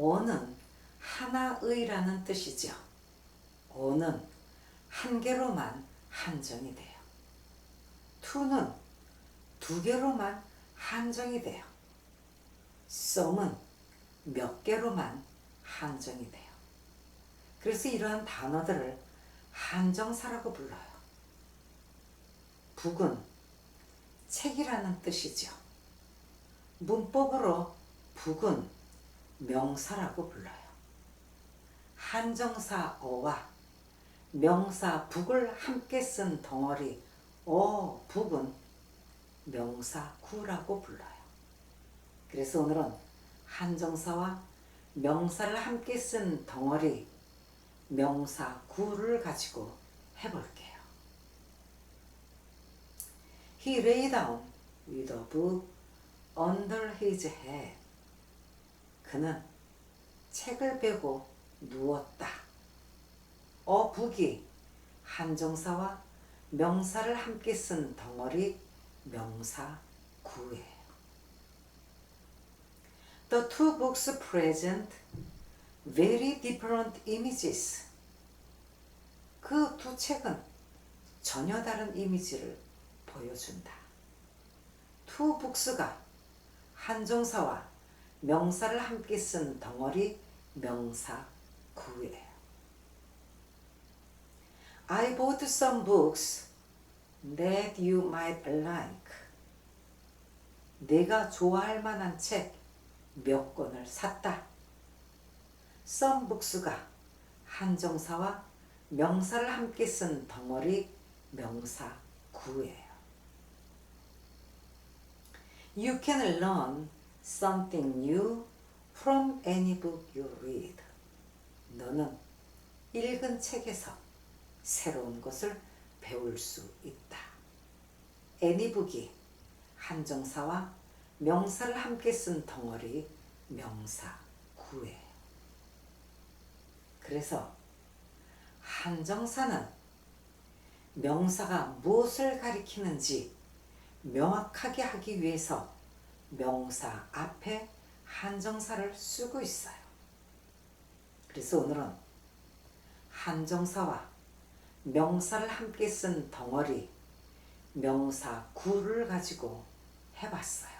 어는 하나의라는 뜻이죠. 어는 한 개로만 한정이 돼요. 투는 두 개로만 한정이 돼요. 썸은 몇 개로만 한정이 돼요. 그래서 이러한 단어들을 한정사라고 불러요. 북은 책이라는 뜻이죠. 문법으로 북은 명사라고 불러요. 한정사 어와 명사 북을 함께 쓴 덩어리 어 북은 명사 구라고 불러요. 그래서 오늘은 한정사와 명사를 함께 쓴 덩어리 명사 구를 가지고 해볼게요. He lay down with a book under his head. 그는 책을 베고 누웠다. 어 북이 한정사와 명사를 함께 쓴 덩어리 명사 구예요. The two books present very different images. 그 두 책은 전혀 다른 이미지를 보여준다. two books가 한정사와 명사를 함께 쓴 덩어리 명사 구예요. I bought some books that you might like. 내가 좋아할 만한 책 몇 권을 샀다. some books가 한정사와 명사를 함께 쓴 덩어리 명사 구예요. You can learn something new from any book you read. 너는 읽은 책에서 새로운 것을 배울 수 있다. 애니북이 한정사와 명사를 함께 쓴 덩어리 명사 구예요. 그래서 한정사는 명사가 무엇을 가리키는지 명확하게 하기 위해서 명사 앞에 한정사를 쓰고 있어요. 그래서 오늘은 한정사와 명사를 함께 쓴 덩어리 명사 구를 가지고 해봤어요.